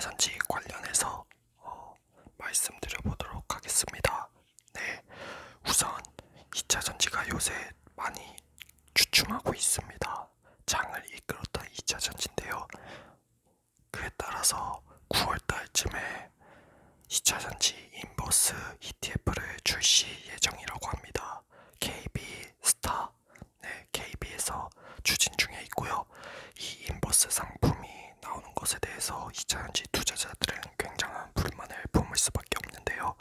주식 ASMR 2차 전지 관련해서 어, 말씀드려보도록 하겠습니다. 네, 우선 2차 전지가 요새 많이 주춤하고 있습니다. 장을 이끌었던 2차 전지인데요. 그에 따라서 9월 달쯤에 2차 전지 인버스 ETF를 출시 예정이라고 합니다. KB 스타, 네, KB에서 추진 중에 있고요. 이 인버스 나오는 것에 대해서 2차 전지 투자자들은 굉장한 불만을 품을 수밖에 없는데요.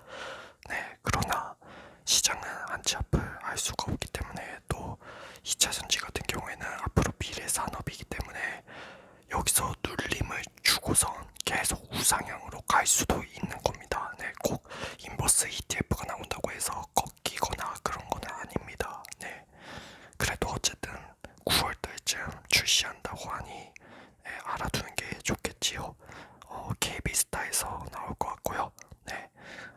네, 그러나 시장은 한치 앞을 알 수가 없기 때문에 또 2차 전지 같은 경우에는 앞으로 미래 산업이기 때문에 여기서 눌림을 주고선 계속 우상향으로 갈 수도 있는 겁니다. 네, 꼭 인버스 ETF가 나온다고 해서 꺾이거나 그런 건 아닙니다. 네, 그래도 어쨌든 9월 달쯤 출시한다고 하니 네, 알아두는 게 좋겠지요. 어, KB스타에서 나올 것 같고요. 네,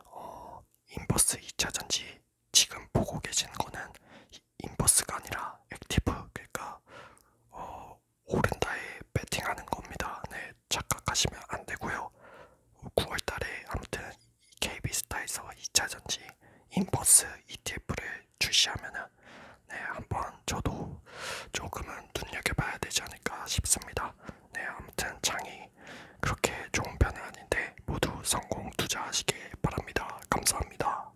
어, 인버스 2차전지 지금 보고 계신 거는 인버스가 아니라 액티브 그러니까 어, 오른다에 배팅하는 겁니다. 네, 착각하시면 안 되고요. 9월달에 아무튼 KB스타에서 2차전지 인버스 ETF를 출시하면은 네, 한번 저도 조금은 눈여겨봐야 되지 않을까 싶습니다. 성공 투자하시길 바랍니다. 감사합니다.